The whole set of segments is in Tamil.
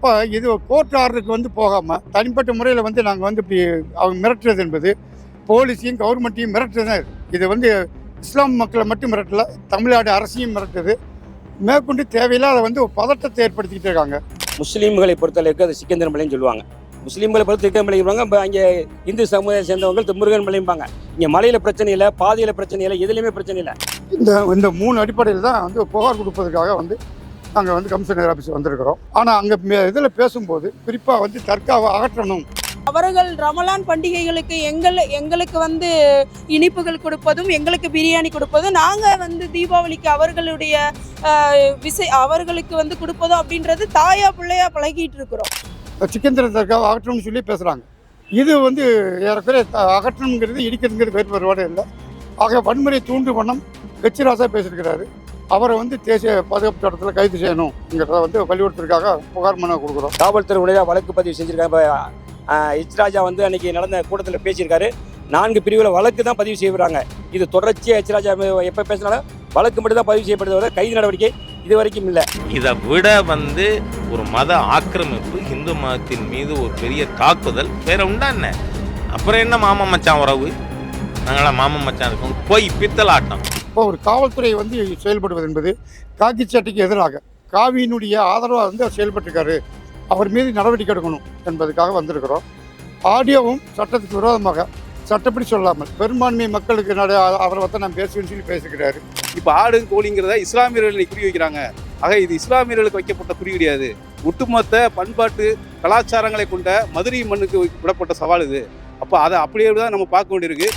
அப்போ இது கோர்ட் ஆர்டருக்கு வந்து போகாமல் தனிப்பட்ட முறையில் வந்து நாங்கள் வந்து இப்படி அவங்க மிரட்டுறது என்பது போலீஸையும் கவர்மெண்ட்டையும் மிரட்டுறது இது. வந்து இஸ்லாம் மக்களை மட்டும் மிரட்டல தமிழ்நாடு அரசையும் மிரட்டுது. மேற்கொண்டு தேவையில்லாத வந்து ஒரு பதட்டத்தை ஏற்படுத்திக்கிட்டு இருக்காங்க. முஸ்லீம்களை பொறுத்தளவுக்கு அது சிக்கந்தர் மலைன்னு சொல்லுவாங்க. முஸ்லீம்களை பொறுத்த சிக்கன் மலைங்கிறாங்க இப்போ அங்கே இந்து சமுதாயம் சேர்ந்தவங்க முருகன் மலைம்பாங்க. இங்கே மலையில் பிரச்சனை இல்லை பாதியில் பிரச்சனை இல்லை எதுலேயுமே பிரச்சனை இல்லை. இந்த இந்த மூணு அடிப்படையில் தான் வந்து புகார் கொடுப்பதற்காக வந்து நாங்கள் வந்து கமிஷனர் ஆஃபீஸ் வந்திருக்கிறோம். ஆனால் அங்கே இதில் பேசும்போது குறிப்பாக வந்து தர்காவை அகற்றணும். அவர்கள் ரமலான் பண்டிகைகளுக்கு எங்கள் எங்களுக்கு வந்து இனிப்புகள் கொடுப்பதும் எங்களுக்கு பிரியாணி கொடுப்பதும் நாங்கள் வந்து தீபாவளிக்கு அவர்களுடைய விசை அவர்களுக்கு வந்து கொடுப்பதும் அப்படின்றது தாயா பிள்ளையா பழகிட்டு இருக்கிறோம். சிக்கந்திர தர்காவை அகற்றணும்னு சொல்லி பேசுகிறாங்க இது வந்து ஏறக்குறைய அகற்றணுங்கிறது இடிக்கிறதுங்கிறது வேறு வேறுபாடு இல்லை. ஆக வன்முறை தூண்டு வண்ணம் கச்சிராசா பேசியிருக்கிறாரு. அவரை வந்து தேசிய பாதுகாப்பு சட்டத்தில் கைது செய்யணுங்கிறத வந்து வலியுறுத்தலுக்காக புகார் மனு கொடுக்குறோம். காவல்துறையுடைய வழக்கு பதிவு செஞ்சிருக்காங்க. இப்போ வந்து அன்னைக்கு நடந்த கூட்டத்தில் பேசியிருக்காரு. நான்கு பிரிவில் வழக்கு தான் பதிவு செய்கிறாங்க இது தொடர்ச்சியாக எச்ராஜா எப்போ பேசினாலும் வழக்கு மட்டும் தான் பதிவு செய்யப்படுது வரை கைது நடவடிக்கை இது வரைக்கும் இல்லை. இதை விட வந்து ஒரு மத ஆக்கிரமிப்பு இந்து மதத்தின் மீது ஒரு பெரிய தாக்குதல். வேற உண்டா என்ன? அப்புறம் என்ன மாமா மச்சான் உறவு? நாங்களாம் மாமா மச்சான் இருக்கோம். போய் பித்தலாட்டம். இப்போ ஒரு காவல்துறை வந்து செயல்படுவது என்பது காக்கி சட்டைக்கு எதிராக. காவியினுடைய ஆதரவாக வந்து அவர் செயல்பட்டிருக்காரு. அவர் மீது நடவடிக்கை எடுக்கணும் என்பதுக்காக வந்திருக்கிறோம். ஆடியோவும் சட்டத்துக்கு விரோதமாக சட்டப்படி சொல்லாமல் பெரும்பான்மை மக்களுக்கு நட அவரை வந்து நான் பேசுவேன்னு சொல்லி பேசுகிறாரு இப்போ ஆடு கோழிங்கிறத இஸ்லாமியர்களை குறி வைக்கிறாங்க. ஆக இது இஸ்லாமியர்களுக்கு வைக்கப்பட்ட குறி கிடையாது. ஒட்டுமொத்த பண்பாட்டு கலாச்சாரங்களை கொண்ட மதுரை மண்ணுக்கு விடப்பட்ட சவால் இது. அப்போ அதை அப்படியே தான் நம்ம பார்க்க வேண்டியிருக்கு.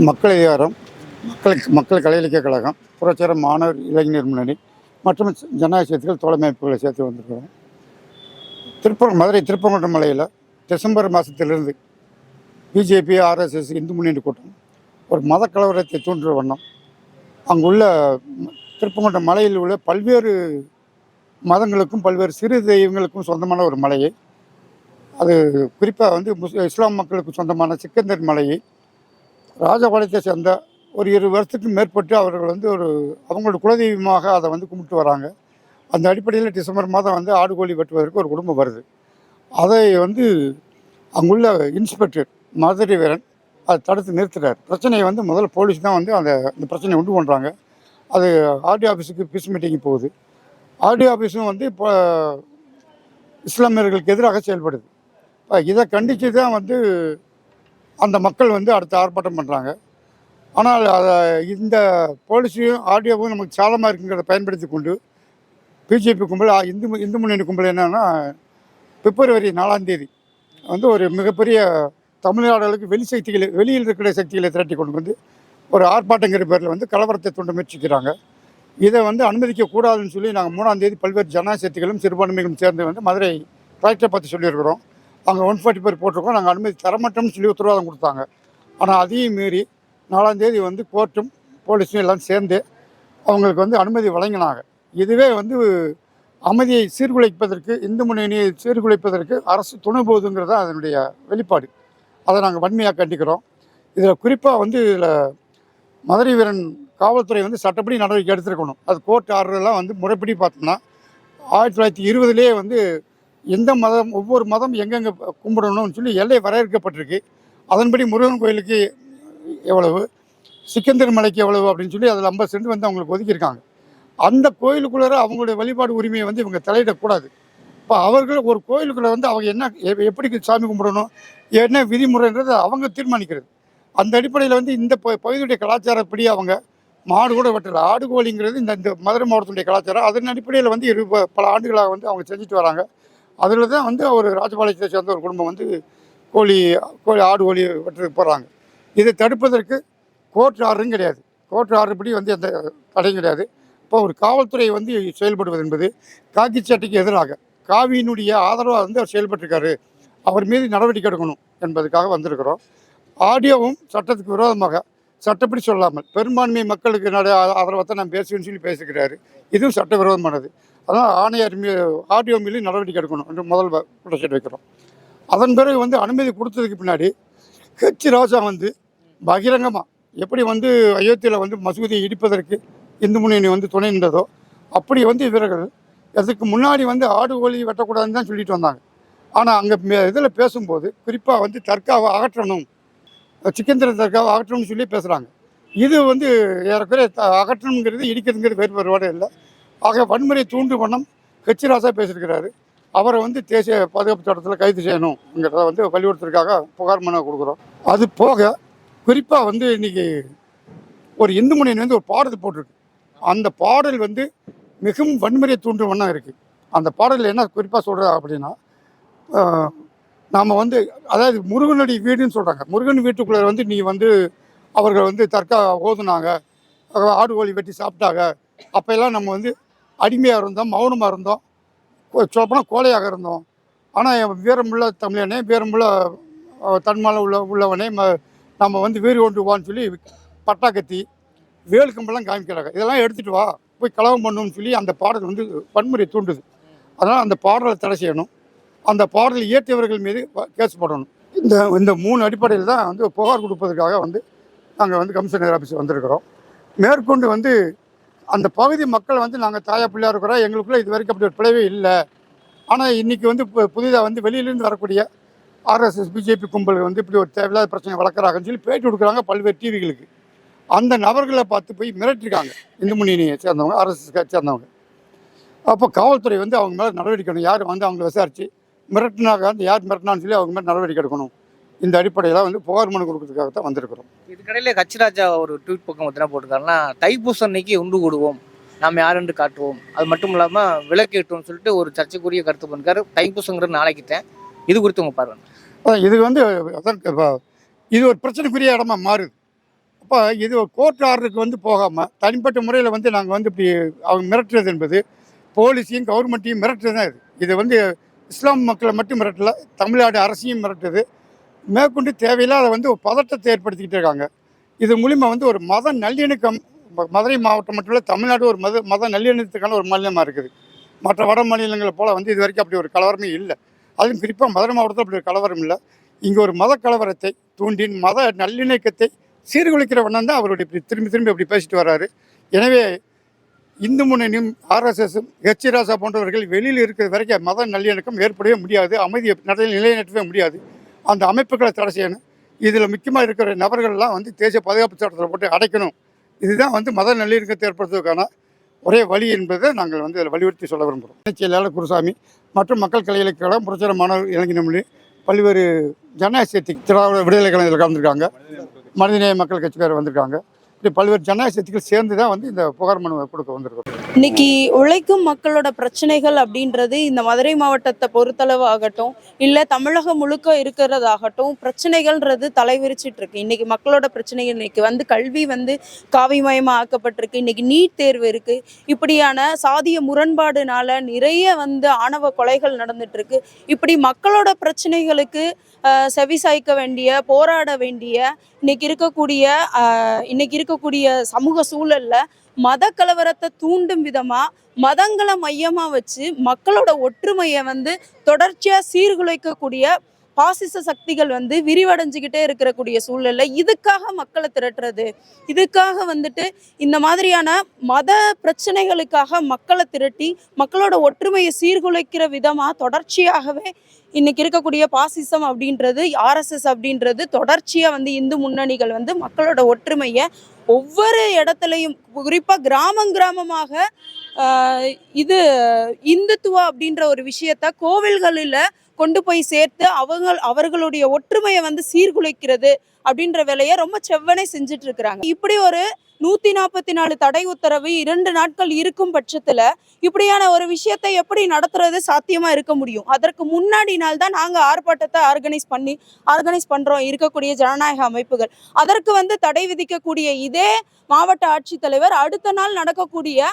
மக்கள் அதிகாரம் மக்களுக்கு மக்கள் கலை இலக்கிய கழகம் புரட்சிகர மாணவர் இளைஞர் முன்னணி மற்றும் ஜனநாயக சேர்த்துக்கள் தோழமைப்புகளை சேர்த்து வந்திருக்கிறோம் திருப்பூர் மதுரை திருப்பங்குன்ற மலையில் டிசம்பர் மாதத்திலிருந்து பிஜேபி ஆர்எஸ்எஸ் இந்து முன்னணி கூட்டம் ஒரு மத கலவரத்தை தூண்டுற வண்ணம் அங்குள்ள திருப்பங்குன்ற மலையில் உள்ள பல்வேறு மதங்களுக்கும் பல்வேறு சிறு தெய்வங்களுக்கும் சொந்தமான ஒரு மலையை அது குறிப்பாக வந்து முஸ் இஸ்லாம் மக்களுக்கு சொந்தமான சிக்கந்தர் மலையை ராஜபாளையத்தை சேர்ந்த ஒரு இரு வருஷத்துக்கு மேற்பட்டு அவர்கள் வந்து ஒரு அவங்களோட குலதெய்வமாக அதை வந்து கும்பிட்டு வராங்க. அந்த அடிப்படையில் டிசம்பர் மாதம் வந்து ஆடு கோழி வெட்டுவதற்கு ஒரு குடும்பம் வருது. அதை வந்து அங்குள்ள இன்ஸ்பெக்டர் மதுரை வீரன் அதை தடுத்து நிறுத்துறார் பிரச்சனையை வந்து முதல்ல போலீஸ் தான் வந்து அந்த அந்த பிரச்சனையை உண்டு பண்ணுறாங்க அது ஆர்டி ஆஃபீஸுக்கு பீஸ் மீட்டிங் போகுது. ஆர்டி ஆஃபீஸும் வந்து இப்போ இஸ்லாமியர்களுக்கு எதிராக செயல்படுது. இப்போ இதை கண்டித்து தான் வந்து அந்த மக்கள் வந்து அடுத்த ஆர்ப்பாட்டம் பண்ணுறாங்க ஆனால் அதை இந்த போலீஸையும் ஆடியோவும் நமக்கு சாலமாக இருக்குங்கிறத பயன்படுத்தி கொண்டு பிஜேபி கும்பல் இந்து இந்து முன்னணி கும்பல் என்னென்னா பிப்ரவரி நாலாம் தேதி வந்து ஒரு மிகப்பெரிய தமிழ்நாடுகளுக்கு வெளி சக்திகளை வெளியில் இருக்கிற சக்திகளை திரட்டி கொண்டு வந்து ஒரு ஆர்ப்பாட்டங்கிற பேரில் வந்து கலவரத்தை தூண்ட முயற்சிக்கிறாங்க. இதை வந்து அனுமதிக்கக்கூடாதுன்னு சொல்லி நாங்கள் மூணாம் தேதி பல்வேறு ஜனநாயக சக்திகளும் சிறுபான்மைகளும் சேர்ந்து வந்து மதுரை கலெக்டரை பற்றி சொல்லியிருக்கிறோம். அங்கே ஒன் ஃபார்ட்டி பேர் போட்டிருக்கோம். நாங்கள் அனுமதி தரமாட்டோம்னு சொல்லி உத்தரவாதம் கொடுத்தாங்க. ஆனால் அதையும் மீறி நாலாந்தேதி வந்து கோர்ட்டும் போலீஸும் எல்லாம் சேர்ந்து அவங்களுக்கு வந்து அனுமதி வழங்கினாங்க. இதுவே வந்து அமைதியை சீர்குலைப்பதற்கு இந்து முன்னணியை சீர்குலைப்பதற்கு அரசு துணை போகுதுங்கிறது தான் அதனுடைய வெளிப்பாடு. அதை நாங்கள் வன்மையாக கண்டிக்கிறோம். இதில் குறிப்பாக வந்து இதில் மதுரை வீரன் காவல்துறை வந்து சட்டப்படி நடவடிக்கை எடுத்திருக்கணும். அது கோர்ட் ஆர்டர்லாம் வந்து முறைப்படி பார்த்தோம்னா ஆயிரத்தி தொள்ளாயிரத்தி இருபதுலேயே வந்து எந்த மதம் ஒவ்வொரு மதம் எங்கெங்கே கும்பிடணும்னு சொல்லி எல்லை வரையறுக்கப்பட்டிருக்கு. அதன்படி முருகன் கோயிலுக்கு எவ்வளவு சிக்கந்தர் மலைக்கு எவ்வளவு அப்படின்னு சொல்லி அதில் ஐம்பது சென்ட் வந்து அவங்களுக்கு ஒதுக்கியிருக்காங்க. அந்த கோயிலுக்குள்ளார அவங்களுடைய வழிபாடு உரிமையை வந்து இவங்க தலையிடக்கூடாது. இப்போ அவர்கள் ஒரு கோயிலுக்குள்ளே வந்து அவங்க என்ன எ- எப்படி சாமி கும்பிடணும் என்ன விதிமுறைன்றது அவங்க தீர்மானிக்கிறது. அந்த அடிப்படையில் வந்து இந்த ப பகுதியுடைய கலாச்சாரப்படி அவங்க மாடு கூட வெட்டல. ஆடு கோழிங்கிறது இந்த இந்த மதுரை மாவட்டத்துடைய கலாச்சாரம். அதன் அடிப்படையில் வந்து இரு பல ஆண்டுகளாக வந்து அவங்க செஞ்சுட்டு வராங்க. அதில் தான் வந்து அவர் ராஜபாளையத்தை சேர்ந்த ஒரு குடும்பம் வந்து கோழி கோழி ஆடு கோழி வெட்டுறதுக்கு போகிறாங்க இதை தடுப்பதற்கு கோர்ட் ஆர்டரும் கிடையாது. கோர்ட் ஆர்டர்படி வந்து எந்த தடையும் கிடையாது. இப்போ ஒரு காவல்துறை வந்து செயல்படுவது என்பது காக்கி சட்டைக்கு எதிராக காவியினுடைய ஆதரவாக வந்து அவர் செயல்பட்டிருக்காரு. அவர் மீது நடவடிக்கை எடுக்கணும் என்பதுக்காக வந்திருக்கிறோம். ஆடியோவும் சட்டத்துக்கு விரோதமாக சட்டப்படி சொல்லாமல் பெரும்பான்மை மக்களுக்கு நட ஆதரவாக தான் நான் பேசுவேன்னு சொல்லி பேசுகிறாரு இதுவும் சட்டவிரோதமானது. அதனால் ஆணையர் மீ ஆடியோ மீது நடவடிக்கை எடுக்கணும் என்று முதல் குற்றச்சாட்டு வைக்கிறோம். அதன் பிறகு வந்து அனுமதி கொடுத்ததுக்கு பின்னாடி ஹெச் ராஜா வந்து பகிரங்கமாக எப்படி வந்து அயோத்தியில் வந்து மசூதியை இடிப்பதற்கு இந்து முன்னணி வந்து துணை நின்றதோ அப்படி வந்து இவர்கள் அதுக்கு முன்னாடி வந்து ஆடு கோழி வெட்டக்கூடாதுன்னு தான் சொல்லிட்டு வந்தாங்க. ஆனால் அங்கே இதில் பேசும்போது குறிப்பாக வந்து தர்காவை அகற்றணும் சிக்கந்திர தர்காவை அகற்றணும்னு சொல்லி பேசுகிறாங்க இது வந்து ஏறக்குறைய த- அகற்றணுங்கிறது இடிக்கிறதுங்கிறது வேறுபாடு இல்லை. ஆக வன்முறை தூண்டு வண்ணம் ஹெச்ராசா பேசியிருக்கிறாரு. அவரை வந்து தேசிய பாதுகாப்பு சட்டத்தில் கைது செய்யணுங்கிறத வந்து வலியுறுத்துறதுக்காக புகார் மனு கொடுக்குறோம். அது போக குறிப்பாக வந்து இன்னைக்கு ஒரு இந்து முன்னணி வந்து ஒரு பாடல் போட்டிருக்கு. அந்த பாடல் வந்து மிகவும் வன்முறை தூண்டும் வண்ணம் இருக்குது அந்த பாடலில் என்ன குறிப்பாக சொல்கிறா அப்படின்னா நாம் வந்து அதாவது முருகனுடைய வீடுன்னு சொல்கிறாங்க முருகன் வீட்டுக்குள்ளே வந்து நீ வந்து அவர்கள் வந்து தற்கா ஓதுனாங்க ஆடு கோழி வெட்டி சாப்பிட்டாங்க. அப்போல்லாம் நம்ம வந்து அடிமையாக இருந்தோம் மௌனமாக இருந்தோம். சொல்லப்போனால் கோழையாக இருந்தோம். ஆனால் வீரமுள்ள தமிழனே வீரமுள்ள அஹ், உள்ள உள்ளவனே ம நம்ம வந்து வீறு கொண்டு வான்னு சொல்லி பட்டா கத்தி வேல் கம்பெல்லாம் காமிக்கிறாங்க. இதெல்லாம் எடுத்துகிட்டு வா போய் கலவம் பண்ணணும்னு சொல்லி அந்த பாடல் வந்து வன்முறை தூண்டுது. அதனால் அந்த பாடலை தடை செய்யணும். அந்த பாடலை இயற்றியவர்கள் மீது கேஸ் போடணும். இந்த இந்த மூணு அடிப்படையில் தான் வந்து புகார் கொடுப்பதற்காக வந்து நாங்கள் வந்து கமிஷனர் ஆஃபீஸ் வந்திருக்கிறோம். மேற்கொண்டு வந்து அந்த பகுதி மக்கள் வந்து நாங்கள் தாயா பிள்ளையாக இருக்கிறோம். எங்களுக்குள்ளே இது வரைக்கும் அப்படி ஒரு பிளவே இல்லை. ஆனால் இன்றைக்கி வந்து இப்போ புதிதாக வந்து வெளியிலேருந்து வரக்கூடிய ஆர்எஸ்எஸ் பிஜேபி கும்பல் வந்து இப்படி ஒரு தேவையில்லாத பிரச்சனை வளர்க்குறாங்கன்னு சொல்லி பேட்டி கொடுக்குறாங்க பல்வேறு டிவிகளுக்கு. அந்த நபர்களை பார்த்து போய் மிரட்டிருக்காங்க. இந்து முன்னணியை சேர்ந்தவங்க ஆர்எஸ்எஸ் சேர்ந்தவங்க. அப்போ காவல்துறை வந்து அவங்க மேலே நடவடிக்கை எடுக்கணும். யார் வந்து அவங்கள விசாரித்து மிரட்டினாங்க அந்த யார் மிரட்டினான்னு சொல்லி அவங்க மேலே நடவடிக்கை எடுக்கணும். இந்த அடிப்படையில் வந்து புகார் மனு கொடுக்கறதுக்காக தான் வந்திருக்கிறோம் இதுக்கடையில் கச்சிராஜா ஒரு ட்வீட் பக்கம் எத்தனை போட்டிருக்காருன்னா தைப்பூசம் அன்னைக்கு உண்டு கூடுவோம் நாம் யாருன்னு காட்டுவோம். அது மட்டும் இல்லாமல் விளக்கேட்டோம்னு சொல்லிட்டு ஒரு சர்ச்சைக்குரிய கருத்து பண்ணிருக்காரு தைப்பூசங்கிறது நாளைக்குத்தேன் இது குறித்து உங்க பார்வை இது வந்து இது ஒரு பிரச்சனைக்குரிய இடமா மாறுது. அப்போ இது ஒரு கோர்ட் ஆர்டருக்கு வந்து போகாமல் தனிப்பட்ட முறையில் வந்து நாங்கள் வந்து இப்படி அவங்க மிரட்டுறது என்பது போலீஸையும் கவர்மெண்ட்டையும் மிரட்டுறது தான் இது. இது வந்து இஸ்லாம் மக்களை மட்டும் மிரட்டல தமிழ்நாடு அரசையும் மிரட்டுது. மேற்கொண்டு தேவையில்லாத வந்து ஒரு பதட்டத்தை ஏற்படுத்திக்கிட்டு இருக்காங்க. இது மூலிமா வந்து ஒரு மத நல்லிணக்கம் மதுரை மாவட்டம் மட்டும் இல்லை தமிழ்நாடு ஒரு மத மத நல்லிணக்கத்துக்கான ஒரு மாநிலமாக இருக்குது. மற்ற வட மாநிலங்களை போல் வந்து இது வரைக்கும் அப்படி ஒரு கலவரமே இல்லை. அதுவும் குறிப்பாக மதுரை மாவட்டத்தில் அப்படி ஒரு கலவரம் இல்லை. இங்கே ஒரு மத கலவரத்தை தூண்டி மத நல்லிணக்கத்தை சீர்குலைக்கிற வண்ணம் தான் அவருடைய இப்படி திரும்பி திரும்பி அப்படி பேசிட்டு வர்றாரு. எனவே இந்து முன்னணியும் ஆர்எஸ்எஸும் ஹெச் ராசா போன்றவர்கள் வெளியில் இருக்கிற வரைக்கும் மத நல்லிணக்கம் ஏற்படவே முடியாது. அமைதியை நிலைநிறுத்தவே முடியாது. அந்த அமைப்புகளை தடை செய்யணும். இதில் முக்கியமாக இருக்கிற நபர்கள்லாம் வந்து தேசிய பாதுகாப்பு சட்டத்தில் போட்டு அடைக்கணும். இதுதான் வந்து மத நல்லிணக்கத்தை ஏற்படுத்துவதற்கான ஒரே வழி என்பதை நாங்கள் வந்து அதில் வலியுறுத்தி சொல்ல விரும்புகிறோம். செயலாளர் குருசாமி மற்றும் மக்கள் கலை இலக்கிய கழகம் புரட்சிகர மாணவர் இளைஞர் மொழி பல்வேறு ஜனநாயக திராவிட விடுதலை கழகத்தில் கலந்துருக்காங்க. மனிதநேய மக்கள் கட்சிக்காரர் வந்திருக்காங்க. இப்படி பல்வேறு ஜனநாயக சக்திகள் சேர்ந்து தான் வந்து இந்த புகார் மனு கொடுக்க வந்திருக்கோம். இன்னைக்கு உழைக்கும் மக்களோட பிரச்சனைகள் அப்படின்றது இந்த மதுரை மாவட்டத்தை பொறுத்தளவு ஆகட்டும் இல்லை தமிழகம் முழுக்க இருக்கிறதாகட்டும் பிரச்சனைகள்ன்றது தலைவிரிச்சிட்டு இருக்கு இன்னைக்கு மக்களோட பிரச்சனைகள் இன்னைக்கு வந்து கல்வி வந்து காவிமயமா ஆக்கப்பட்டிருக்கு இன்னைக்கு நீட் தேர்வு இருக்கு. இப்படியான சாதிய முரண்பாடுனால நிறைய வந்து ஆணவ கொலைகள் நடந்துட்டு இருக்கு இப்படி மக்களோட பிரச்சனைகளுக்கு ஆஹ், செவிசாய்க்க வேண்டிய போராட வேண்டிய இன்னைக்கு இருக்கக்கூடிய இன்னைக்கு இன்னைக்கு இருக்கக்கூடிய சமூக சூழல்ல மத கலவரத்தை தூண்டும் விதமா மதங்களை மையமா வச்சு மக்களோட ஒற்றுமையை வந்து தொடர்ச்சியா சீர்குலைக்கக்கூடிய பாசிச சக்திகள் வந்து விரிவடைஞ்சுக்கிட்டே இருக்கக்கூடிய சூழல்ல இதுக்காக மக்களை திரட்டுறது. இதுக்காக வந்துட்டு இந்த மாதிரியான மத பிரச்சனைகளுக்காக மக்களை திரட்டி மக்களோட ஒற்றுமையை சீர்குலைக்கிற விதமா தொடர்ச்சியாகவே இன்னைக்கு இருக்கக்கூடிய பாசிசம் அப்படின்றது ஆர்எஸ்எஸ் அப்படின்றது தொடர்ச்சியாக வந்து இந்து முன்னணிகள் வந்து மக்களோட ஒற்றுமையை ஒவ்வொரு இடத்துலையும் குறிப்பாக கிராமம் கிராமமாக இது இந்துத்துவா அப்படின்ற ஒரு விஷயத்த கோவில்களில் கொண்டு போய் சேர்த்து அவங்க அவர்களுடைய ஒற்றுமையை வந்து சீர்குலைக்கிறது அப்படின்ற வேலையை ரொம்ப செவ்வனே செஞ்சுட்டு இருக்கிறாங்க இப்படி ஒரு நூத்தி நாற்பத்தி நாலு தடை உத்தரவு இரண்டு நாட்கள் இருக்கும் பட்சத்துல இப்படியான ஒரு விஷயத்தை எப்படி நடத்துறது சாத்தியமா இருக்க முடியும்? அதற்கு முன்னாடி நாள் தான் நாங்க ஆர்ப்பாட்டத்தை ஆர்கனைஸ் பண்ணி ஆர்கனைஸ் பண்றோம் இருக்கக்கூடிய ஜனநாயக அமைப்புகள். அதற்கு வந்து தடை விதிக்கக்கூடிய இதே மாவட்ட ஆட்சித்தலைவர் அடுத்த நாள் நடக்கக்கூடிய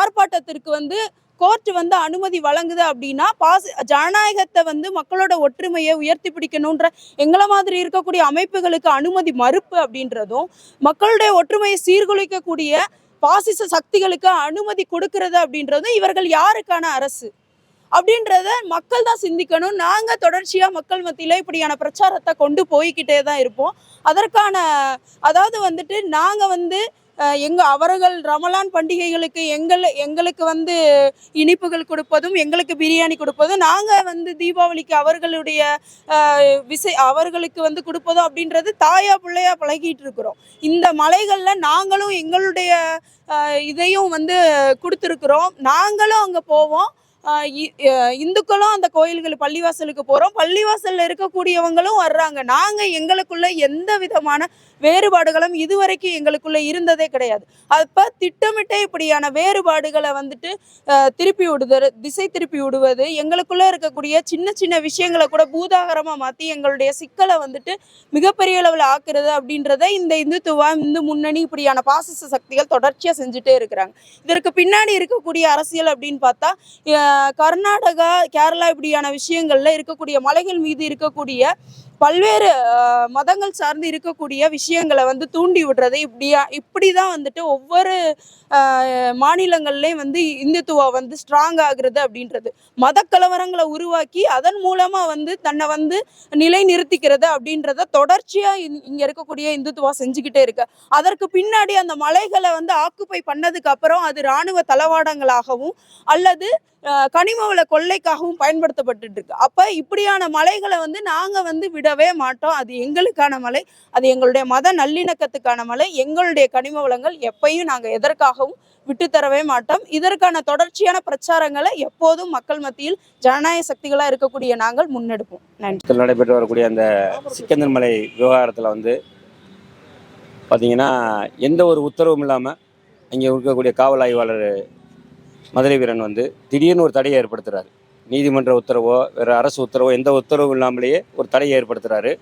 ஆர்ப்பாட்டத்திற்கு வந்து கோர்ட் வந்து அனுமதி வழங்குது அப்படின்னா பாசி ஜனநாயகத்தை வந்து மக்களோட ஒற்றுமையை உயர்த்தி பிடிக்கணுன்ற எங்களை மாதிரி இருக்கக்கூடிய அமைப்புகளுக்கு அனுமதி மறுப்பு அப்படின்றதும் மக்களுடைய ஒற்றுமையை சீர்குலைக்கக்கூடிய பாசிச சக்திகளுக்கு அனுமதி கொடுக்கறது அப்படின்றதும் இவர்கள் யாருக்கான அரசு? அப்படின்றத மக்கள் தான் சிந்திக்கணும். நாங்கள் தொடர்ச்சியாக மக்கள் மத்தியில் இப்படியான பிரச்சாரத்தை கொண்டு போய்கிட்டே தான் இருப்போம். அதற்கான அதாவது வந்துட்டு நாங்கள் வந்து எங்கள் எங்க அவர்கள் ரமலான் பண்டிகைகளுக்கு எங்கள் எங்களுக்கு வந்து இனிப்புகள் கொடுப்பதும் எங்களுக்கு பிரியாணி கொடுப்பதும் நாங்கள் வந்து தீபாவளிக்கு அவர்களுடைய விசை அவர்களுக்கு வந்து கொடுப்பதும் அப்படின்றது தாயா பிள்ளையா பழகிட்டு இருக்கிறோம். இந்த மலைகளில் நாங்களும் எங்களுடைய இதையும் வந்து கொடுத்துருக்குறோம். நாங்களும் அங்கே போவோம். இந்துக்களும் அந்த கோயில்கள் பள்ளிவாசலுக்கு போகிறோம் பள்ளிவாசலில் இருக்கக்கூடியவங்களும் வர்றாங்க. நாங்கள் எங்களுக்குள்ள எந்த விதமான வேறுபாடுகளும் இதுவரைக்கும் எங்களுக்குள்ள இருந்ததே கிடையாது. அப்போ திட்டமிட்டே இப்படியான வேறுபாடுகளை வந்துட்டு திருப்பி விடுதல் திசை திருப்பி விடுவது எங்களுக்குள்ள இருக்கக்கூடிய சின்ன சின்ன விஷயங்களை கூட பூதாகரமாக மாற்றி எங்களுடைய சிக்கலை வந்துட்டு மிகப்பெரிய அளவில் ஆக்குறது அப்படின்றத இந்த இந்துத்துவா இந்து முன்னணி இப்படியான பாசிச சக்திகள் தொடர்ச்சியாக செஞ்சுட்டே இருக்கிறாங்க. இதற்கு பின்னாடி இருக்கக்கூடிய அரசியல் அப்படின்னு பார்த்தா கர்நாடகா கேரளா இப்படியான விஷயங்கள்ல இருக்கக்கூடிய மலைகள் மீது இருக்கக்கூடிய பல்வேறு மதங்கள் சார்ந்து இருக்கக்கூடிய விஷயங்களை வந்து தூண்டி விடுறது இப்படியா இப்படி தான் வந்துட்டு ஒவ்வொரு மாநிலங்கள்லேயும் மாநிலங்கள்லையும் வந்து இந்துத்துவா வந்து ஸ்ட்ராங் ஆகுறது அப்படின்றது. மத கலவரங்களை உருவாக்கி அதன் மூலமா வந்து தன்னை வந்து நிலை நிறுத்திக்கிறது அப்படின்றத தொடர்ச்சியா இங்க- இருக்கக்கூடிய இந்துத்துவா செஞ்சுக்கிட்டே இருக்கு. அதற்கு பின்னாடி அந்த மலைகளை வந்து ஆக்குப்பை பண்ணதுக்கு அப்புறம் அது இராணுவ தளவாடங்களாகவும் அல்லது கனிம வள கொள்ளைக்காகவும் பயன்படுத்தப்பட்டு இருக்கு. அப்ப இப்படியான மலைகளை வந்து நாங்க வந்து விடவே மாட்டோம். அது எங்களுக்கான மலை. அது எங்களுடைய மத நல்லிணக்கத்துக்கான மலை. எங்களுடைய கனிம வளங்கள் எப்பையும் நாங்க எதற்காகவும் விட்டுத்தரவே மாட்டோம். இதற்கான தொடர்ச்சியான பிரச்சாரங்களை எப்போதும் மக்கள் மத்தியில் ஜனநாயக சக்திகளா இருக்கக்கூடிய நாங்கள் முன்னெடுப்போம். நன்றி. நடைபெற்று வரக்கூடிய அந்த சிக்கந்தன் மலை விவகாரத்தில் வந்து பார்த்தீங்கன்னா எந்த ஒரு உத்தரவும் இல்லாமல் இங்கே இருக்கக்கூடிய காவல் ஆய்வாளர் மதுரை வீரன் வந்து திடீர்னு ஒரு தடையை ஏற்படுத்துறாரு. நீதிமன்ற உத்தரவோ வேறு அரசு உத்தரவோ எந்த உத்தரவும் இல்லாமலேயே ஒரு தடையை ஏற்படுத்துகிறாரு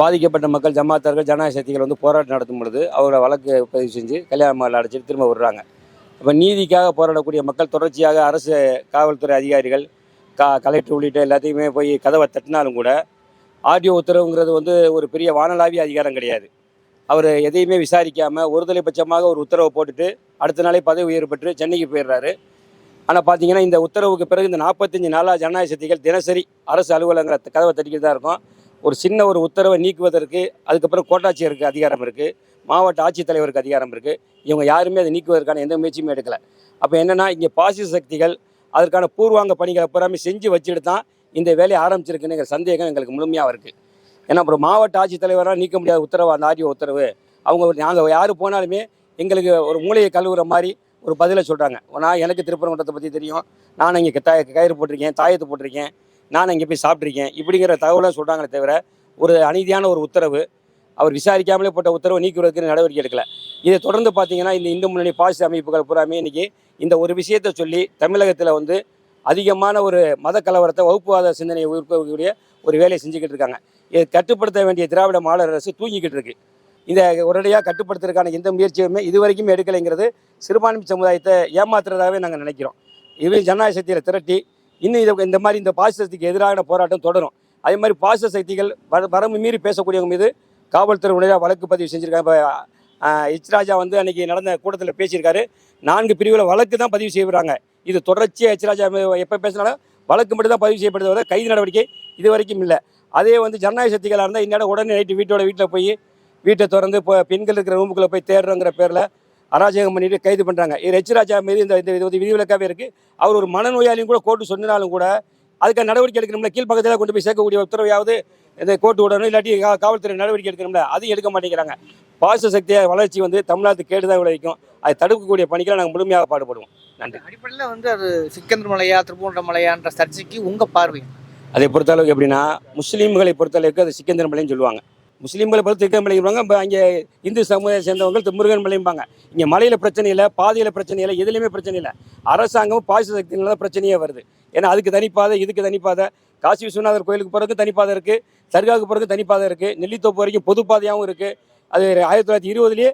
பாதிக்கப்பட்ட மக்கள் ஜமாத்தார்கள் ஜனநாயக சக்திகள் வந்து போராட்டம் நடத்தும் பொழுது அவங்கள வழக்கு பதிவு செஞ்சு கல்யாண மாலை அடைச்சிட்டு திரும்ப விடுறாங்க. அப்போ நீதிக்காக போராடக்கூடிய மக்கள் தொடர்ச்சியாக அரசு காவல்துறை அதிகாரிகள் கா கலெக்டர் உள்ளிட்ட எல்லாத்தையுமே போய் கதவை தட்டினாலும் கூட ஆடியோ உத்தரவுங்கிறது வந்து ஒரு பெரிய வானளாவிய அதிகாரம் கிடையாது. அவர் எதையுமே விசாரிக்காமல் ஒருதலை பட்சமாக ஒரு உத்தரவை போட்டுட்டு அடுத்த நாளே பதவி உயர்வு பெற்று சென்னைக்கு போயிடுறாரு. ஆனால் பார்த்தீங்கன்னா இந்த உத்தரவுக்கு பிறகு இந்த நாற்பத்தஞ்சு நாளாக ஜனநாயக சக்திகள் தினசரி அரசு அலுவலகங்கிற கதவை தட்டிக்கிட்டு தான் இருக்கும். ஒரு சின்ன ஒரு உத்தரவை நீக்குவதற்கு அதுக்கப்புறம் கோட்டாட்சியருக்கு அதிகாரம் இருக்குது மாவட்ட ஆட்சித்தலைவருக்கு அதிகாரம் இருக்குது இவங்க யாருமே அதை நீக்குவதற்கான எந்த முயற்சியுமே எடுக்கலை. அப்போ என்னென்னா இங்கே பாசிச சக்திகள் அதற்கான பூர்வாங்க பணிகளை பூராமே செஞ்சு வச்சுட்டு தான் இந்த வேலையை ஆரம்பிச்சிருக்குங்கிற சந்தேகம் எங்களுக்கு முழுமையாக இருக்குது ஏன்னா அப்புறம் மாவட்ட ஆட்சித்தலைவராக நீக்க முடியாத உத்தரவு அந்த ஆரிய உத்தரவு. அவங்க நாங்கள் யார் போனாலுமே எங்களுக்கு ஒரு மூளையை கழுவுற மாதிரி ஒரு பதிலை சொல்கிறாங்க நான் எனக்கு திருப்பரங்குன்றத்தை பற்றி தெரியும். நான் இங்கே தாய கயிறு போட்டிருக்கேன் தாயத்தை போட்டிருக்கேன். நான் இங்கே போய் சாப்பிட்ருக்கேன் இப்படிங்கிற தகவலை சொல்கிறாங்களே தவிர ஒரு அநீதியான ஒரு உத்தரவு அவர் விசாரிக்காமலே போட்ட உத்தரவை நீக்குவதற்கு நடவடிக்கை எடுக்கல. இதை தொடர்ந்து பார்த்தீங்கன்னா இந்த இந்து முன்னணி பாசிச அமைப்புகள் பூராமே இன்னைக்கு இந்த ஒரு விஷயத்தை சொல்லி தமிழகத்தில் வந்து அதிகமான ஒரு மத கலவரத்தை வகுப்புவாத சிந்தனையை உருவாக்கக்கூடிய ஒரு வேலையை செஞ்சுக்கிட்டு இருக்காங்க. இதை கட்டுப்படுத்த வேண்டிய திராவிட மாடல் அரசு தூங்கிக்கிட்டு இருக்கு. இதை உடனடியாக கட்டுப்படுத்துறதுக்கான எந்த முயற்சியுமே இது வரைக்கும் எடுக்கலைங்கிறது சிறுபான்மை சமுதாயத்தை ஏமாத்துறதாகவே நாங்கள் நினைக்கிறோம். இது ஜனநாயக சக்தியில் திரட்டி இன்னும் இதை இந்த மாதிரி இந்த பாசிசத்துக்கு எதிரான போராட்டம் தொடரும். அதே மாதிரி பாசிச சக்திகள் வர வரம்பு மீறி பேசக்கூடியவங்க மீது காவல்துறை உடனடியாக வழக்கு பதிவு செஞ்சுருக்காங்க. இப்போ எச் ராஜா வந்து அன்னைக்கு நடந்த கூட்டத்தில் பேசியிருக்காரு. நான்கு பிரிவில் வழக்கு தான் பதிவு செய்கிறாங்க இது தொடர்ச்சியாக எச் ராஜா எப்போ பேசினாலும் வழக்கு மட்டும் தான் பதிவு செய்யப்படுது கைது நடவடிக்கை இது வரைக்கும் இல்லை. அதே வந்து ஜனநாயக சக்திகளாக இருந்தால் இந்நேரம் உடனே நைட்டு வீட்டோட வீட்டில் போய் வீட்டை திறந்து இப்போ பெண்கள் இருக்கிற ரூமுக்குள்ளே போய் தேடுறோங்கிற பேரில் அராஜகம் பண்ணிட்டு கைது பண்ணுறாங்க இது எச் ராஜா மீது இந்த இந்த விதிவிலக்காகவே இருக்குது அவர் ஒரு மனநோயாளியும் கூட கோர்ட்டு சொன்னாலும் கூட அதுக்கு நடவடிக்கை எடுக்கணும்ல. கீழ்ப்பக்கத்தில் கொண்டு போய் சேர்க்கக்கூடிய உத்தரவையாவது இந்த கோர்ட்டு விடணும். இல்லாட்டி காவல்துறை நடவடிக்கை எடுக்கணும்ல. அதையும் எடுக்க மாட்டேங்கிறாங்க. பாச சக்திய வளர்ச்சி வந்து தமிழ்நாட்டுக்கு கேடு தான் விளைவிக்கும். அதை தடுக்கக்கூடிய பணிகளை நாங்கள் முழுமையாக பாடுபடுவோம். நன்றி. அடிப்படையில் வந்து அது சிக்கந்தர் மலையா திருப்பூண்ட மலையான்ற சர்ச்சைக்கு உங்க பார்வை அதை பொறுத்தளவுக்கு எப்படின்னா முஸ்லீம்களை பொறுத்தளவுக்கு அது சிக்கந்தர் மலைன்னு சொல்லுவாங்க. முஸ்லீம்களை பார்த்து சிக்கன் இப்போ அங்கே இந்து சமுதாயம் சேர்ந்தவங்க முருகன் மலைம்பாங்க இங்கே மலையில் பிரச்சனை இல்லை பாதையில் பிரச்சனை இல்லை எதுலேயுமே பிரச்சனை இல்லை. அரசாங்கமும் பாசிச சக்தினால தான் பிரச்சனையே வருது. ஏன்னா அதுக்கு தனிப்பாதை இதுக்கு தனிப்பாதை. காசி விஸ்வநாதர் கோயிலுக்கு போகிறதுக்கு தனிப்பாதை இருக்குது தர்காவுக்கு போகிறதுக்கு தனிப்பாதை இருக்குது நெல்லித்தோப்பு வரைக்கும் பொதுப்பாதையாகவும் இருக்குது அது ஆயிரத்தி தொள்ளாயிரத்தி இருபதுலேயே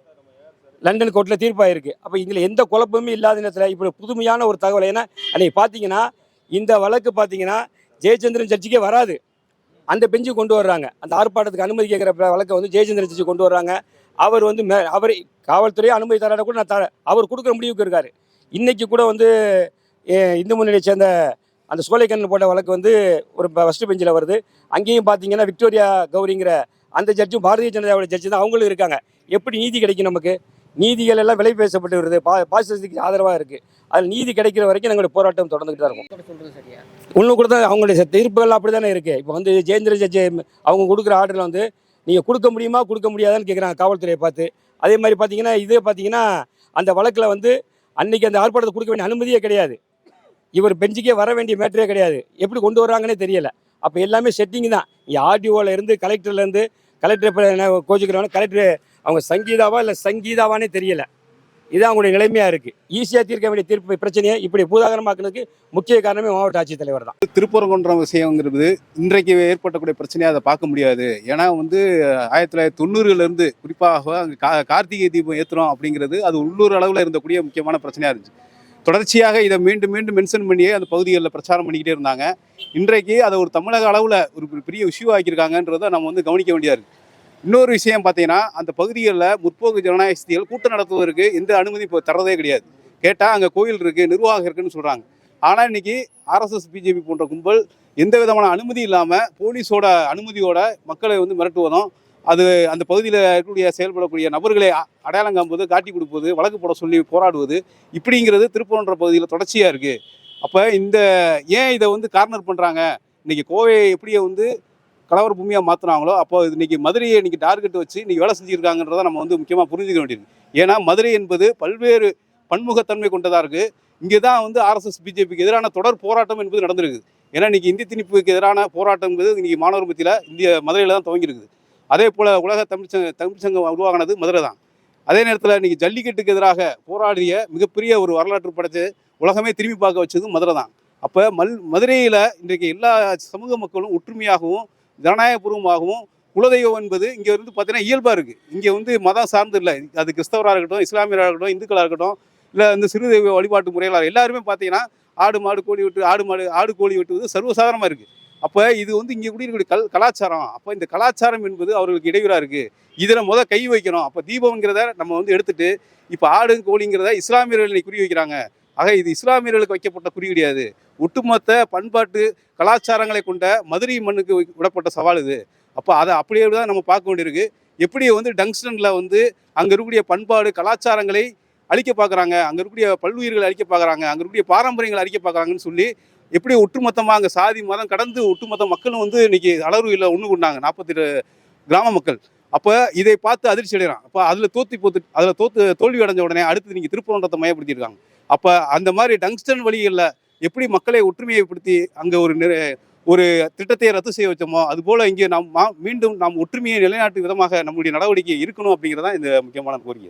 லண்டன் கோர்ட்டில் தீர்ப்பாயிருக்கு. அப்போ இதில் எந்த குழப்பமும் இல்லாத நேரத்தில் இப்படி புதுமையான ஒரு தகவல். ஏன்னா அன்றைக்கி பார்த்தீங்கன்னா இந்த வழக்கு பார்த்தீங்கன்னா ஜெயச்சந்திரன் சர்ச்சைக்கே வராது. அந்த பெஞ்சு கொண்டு வர்றாங்க. அந்த ஆர்ப்பாட்டத்துக்கு அனுமதி கேட்குற வழக்கை வந்து ஜெயச்சந்திரன் சர்ச்சு கொண்டு வர்றாங்க. அவர் வந்து மே அவர் காவல்துறையை அனுமதி தராட கூட நான் தர அவர் கொடுக்குற முடிவுக்கு இருக்கார். இன்றைக்கி கூட வந்து இந்து முன்னணியை சேர்ந்த அந்த சோலைக்கண்ணன் போட்ட வழக்கு வந்து ஒரு ஃபஸ்ட்டு பெஞ்சில் வருது. அங்கேயும் பார்த்தீங்கன்னா விக்டோரியா கௌரிங்கிற அந்த ஜட்ஜும் பாரதிய ஜனதாவோட ஜட்ஜு தான் அவங்களும் இருக்காங்க. எப்படி நீதி கிடைக்கும் நமக்கு? நீதிகள் எல்லாம் விலை பேசப்பட்டு வருது. பா பாசிசத்துக்கு ஆதரவாக இருக்குது அதில் நீதி கிடைக்கிற வரைக்கும் எங்களுடைய போராட்டம் தொடர்ந்துகிட்டு தான் இருக்கும். ஒன்று இன்னும் கூட தான் அவங்களுடைய தீர்ப்புகள் அப்படி தானே இருக்குது இப்போ வந்து ஜெயந்திர ஜட்ஜி அவங்க கொடுக்குற ஆர்டரில் வந்து நீங்கள் கொடுக்க முடியுமா கொடுக்க முடியாதான்னு கேட்குறாங்க காவல்துறையை பார்த்து. அதே மாதிரி பார்த்தீங்கன்னா இதே பார்த்தீங்கன்னா அந்த வழக்கில் வந்து அன்னைக்கு அந்த ஆர்ப்பாட்டத்தை கொடுக்க வேண்டிய அனுமதியே கிடையாது. இவர் பெஞ்சுக்கே வர வேண்டிய மேட்டரே கிடையாது. எப்படி கொண்டு வர்றாங்கன்னே தெரியல. அப்போ எல்லாமே செட்டிங் தான். ஆர்டிஓவில் இருந்து கலெக்டர்லேருந்து கலெக்டர் இப்போ என்ன கோச்சிக்கிறவங்க கலெக்டர் அவங்க சங்கீதாவா இல்லை சங்கீதாவானே தெரியல. இது அவங்களுடைய நிலைமையாக இருக்குது ஈஸியாக தீர்க்க வேண்டிய தீர்ப்பு பிரச்சனையை இப்படி பூதாகரமாக்குனதுக்கு முக்கிய காரணமே மாவட்ட ஆட்சித்தலைவர் தான். திருப்பரங்குன்றம் விஷயங்கிறது இன்றைக்கு ஏற்பட்டக்கூடிய பிரச்சனையை அதை பார்க்க முடியாது. ஏன்னா வந்து ஆயிரத்தி தொள்ளாயிரத்தி தொண்ணூறுலேருந்து குறிப்பாக அங்கே கா கார்த்திகை தீபம் ஏற்றுறோம் அப்படிங்கிறது அது உள்ளூர் அளவில் இருந்தக்கூடிய முக்கியமான பிரச்சனையாக இருந்துச்சு. தொடர்ச்சியாக இதை மீண்டும் மீண்டும் மென்ஷன் பண்ணியே அந்த பகுதிகளில் பிரச்சாரம் பண்ணிக்கிட்டே இருந்தாங்க. இன்றைக்கு அதை ஒரு தமிழக அளவில் ஒரு பெரிய இஷ்யூ ஆக்கியிருக்காங்கன்றதை நம்ம வந்து கவனிக்க வேண்டியதாக இருக்குது இன்னொரு விஷயம் பார்த்தீங்கன்னா அந்த பகுதிகளில் முற்போக்கு ஜனநாயக சக்திகள் கூட்டம் நடத்துவதற்கு எந்த அனுமதி இப்போ தரதே கிடையாது. கேட்டால் அங்கே கோயில் இருக்குது நிர்வாகம் இருக்குன்னு சொல்கிறாங்க ஆனால் இன்னைக்கு ஆர்எஸ்எஸ் பிஜேபி போன்ற கும்பல் எந்த விதமான அனுமதி இல்லாமல் போலீஸோட அனுமதியோட மக்களை வந்து மிரட்டுவதும் அது அந்த பகுதியில் இருக்கக்கூடிய செயல்படக்கூடிய நபர்களை அடையாளம் காண்பது காட்டி கொடுப்பது வழக்கு போட சொல்லி போராடுவது இப்படிங்கிறது திருப்பூர்ன்ற பகுதியில் தொடர்ச்சியாக இருக்குது அப்போ இந்த ஏன் இதை வந்து கார்னர் பண்ணுறாங்க இன்றைக்கி கோவையை எப்படியே வந்து கலவர பூமியாக மாற்றினாங்களோ அப்போ இன்னைக்கு மதுரையை இன்னைக்கு டார்கெட் வச்சு இன்னைக்கு வேலை செஞ்சுருக்காங்கன்றதை நம்ம வந்து முக்கியமாக புரிஞ்சுக்க வேண்டியது. ஏன்னா மதுரை என்பது பல்வேறு பன்முகத்தன்மை கொண்டதாக இருக்குது இங்கே தான் வந்து ஆர்எஸ்எஸ் பிஜேபிக்கு எதிரான தொடர் போராட்டம் என்பது நடந்திருக்குது. ஏன்னா இன்றைக்கி இந்தி திணிப்புக்கு எதிரான போராட்டம் என்பது இன்றைக்கி மாணவர் மத்தியில் இந்திய மதுரையில் தான் துவங்கியிருக்குது. அதே போல் உலக தமிழ்ச்சங்க தமிழ்ச்சங்கம் உருவாகினது மதுரை தான். அதே நேரத்தில் இன்றைக்கி ஜல்லிக்கட்டுக்கு எதிராக போராடிய மிகப்பெரிய ஒரு வரலாற்று படைத்து உலகமே திரும்பி பார்க்க வச்சதும் மதுரை தான். அப்போ மல் மதுரையில் இன்றைக்கு எல்லா சமூக மக்களும் ஒற்றுமையாகவும் ஜனநாயகபூர்வமாகவும் குலதெய்வம் என்பது இங்கே வந்து பார்த்தீங்கன்னா இயல்பாக இருக்குது இங்கே வந்து மதம் சார்ந்து இல்லை. அது கிறிஸ்தவராக இருக்கட்டும் இஸ்லாமியராக இருக்கட்டும் இந்துக்களாக இருக்கட்டும் இல்லை இந்த சிறு தெய்வ வழிபாட்டு முறைகளாக எல்லாருமே பார்த்தீங்கன்னா ஆடு மாடு கோழி விட்டு ஆடு மாடு ஆடு கோழி வெட்டுவது சர்வசாதாரணமாக இருக்குது அப்போ இது வந்து இங்கே குடியிருக்கக்கூடிய கல் கலாச்சாரம். அப்போ இந்த கலாச்சாரம் என்பது அவர்களுக்கு இடையூறாக இருக்குது இதில் முதல் கை வைக்கணும். அப்போ தீபம்ங்கிறத நம்ம வந்து எடுத்துட்டு இப்போ ஆடு கோழிங்கிறத இஸ்லாமியர்கள் குறி வைக்கிறாங்க. ஆக இது இஸ்லாமியர்களுக்கு வைக்கப்பட்ட குறி கிடையாது. ஒட்டுமொத்த பண்பாட்டு கலாச்சாரங்களை கொண்ட மதுரை மண்ணுக்கு விடப்பட்ட சவால் இது. அப்போ அதை அப்படியே தான் நம்ம பார்க்க வேண்டியிருக்கு. எப்படி வந்து டங்ஸ்டனில் வந்து அங்கே இருக்கக்கூடிய பண்பாடு கலாச்சாரங்களை அழிக்க பார்க்குறாங்க அங்கே இருக்கக்கூடிய பல்லுயிர்களை அழிக்க பார்க்குறாங்க அங்கே இருக்கக்கூடிய பாரம்பரியங்களை அழிக்க பார்க்குறாங்கன்னு சொல்லி எப்படி ஒட்டுமொத்தமாக அங்கே சாதி மதம் கடந்து ஒட்டுமொத்த மக்களும் வந்து இன்னைக்கு இல்லை ஒன்று கொண்டாங்க நாற்பத்தி கிராம மக்கள். அப்போ இதை பார்த்து அதிர்ச்சி அடைகிறான் அப்போ அதில் தோத்தி போத்து அதில் தோத்து தோல்வி அடைஞ்ச உடனே அடுத்து நீங்கள் திருப்பரன்றத்தை மையப்படுத்தியிருக்காங்க. அப்போ அந்த மாதிரி டங்ஸ்டன் வழிகளில் எப்படி மக்களை ஒற்றுமையைப்படுத்தி அங்கே ஒரு நிறை- ஒரு திட்டத்தை ரத்து செய்ய வச்சோமோ அதுபோல் இங்கே நாம் மா- மீண்டும் நாம் ஒற்றுமையை நிலைநாட்டும் விதமாக நம்முடைய நடவடிக்கை இருக்கணும் அப்படிங்கிறதான் இந்த முக்கியமான கோரிக்கை.